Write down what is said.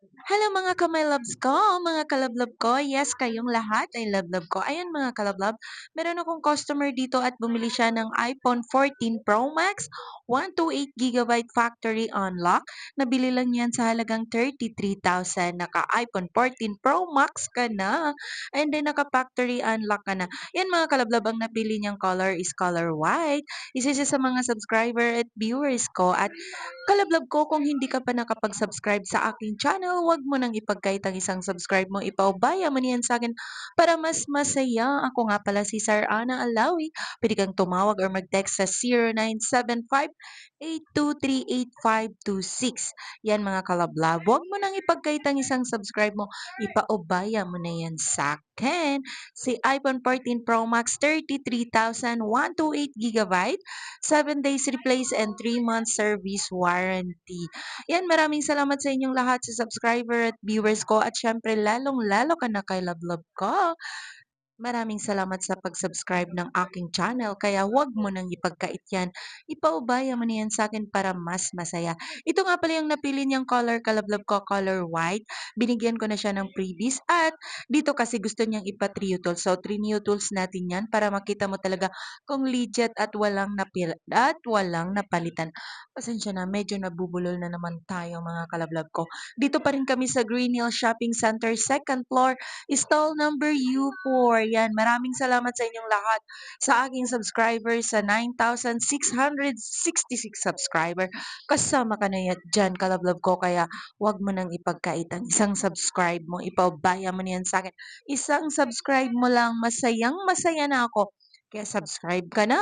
Hello mga ka-my loves ko, mga ka-love-love ko. Yes, kayong lahat ay love-love ko. Ayan mga ka-love-love, meron akong customer dito at bumili siya ng iPhone 14 Pro Max, 128GB factory unlock. Nabili lang yan sa halagang 33,000. Naka-iPhone 14 Pro Max ka na. And then naka-factory unlock ka na. Yan mga ka-love-love, ang napili niyang color is color white. Isa siya sa mga subscriber at viewers ko at Kalablab ko kung hindi ka pa nakapag-subscribe sa aking channel, wag mo nang ipagkait ang isang subscribe mo. Ipaubaya mo niyan sa akin para mas masaya. Ako nga pala si Sir Ana Alawi. Pwede kang tumawag or mag-text sa 0975-823-8526. Yan mga kalablab. Huwag mo nang ipagkait ang isang subscribe mo. Ipaubaya mo na yan sa akin. Si iPhone 14 Pro Max 33,000, 128GB, 7 days replace and 3 months service warranty. Yan, maraming salamat sa inyong lahat sa subscriber at viewers ko at syempre lalong-lalo ka na kay Love Love ko. Maraming salamat sa pag-subscribe ng aking channel kaya huwag mo nang ipagkait yan. Ipaubaya mo na yan sa akin para mas masaya. Ito nga pala yung napili niyang color, kalablab ko, color white. Binigyan ko na siya ng freebies at dito kasi gusto niyang ipa-trio tools. So, trio tools natin yan para makita mo talaga kung legit at walang napil at walang napalitan. Pasensya na, medyo nabubulol na naman tayo mga kalablab ko. Dito pa rin kami sa Green Hill Shopping Center, second floor, stall number U4. Yan, maraming salamat sa inyong lahat sa aking subscribers sa 9,666 subscriber. Kasama ka na yan dyan, kalablab ko, kaya wag mo nang ipagkait ang isang subscribe mo. Ipaubaya mo na yan sa akin. Isang subscribe mo lang, masayang masaya na ako. Kaya subscribe ka na!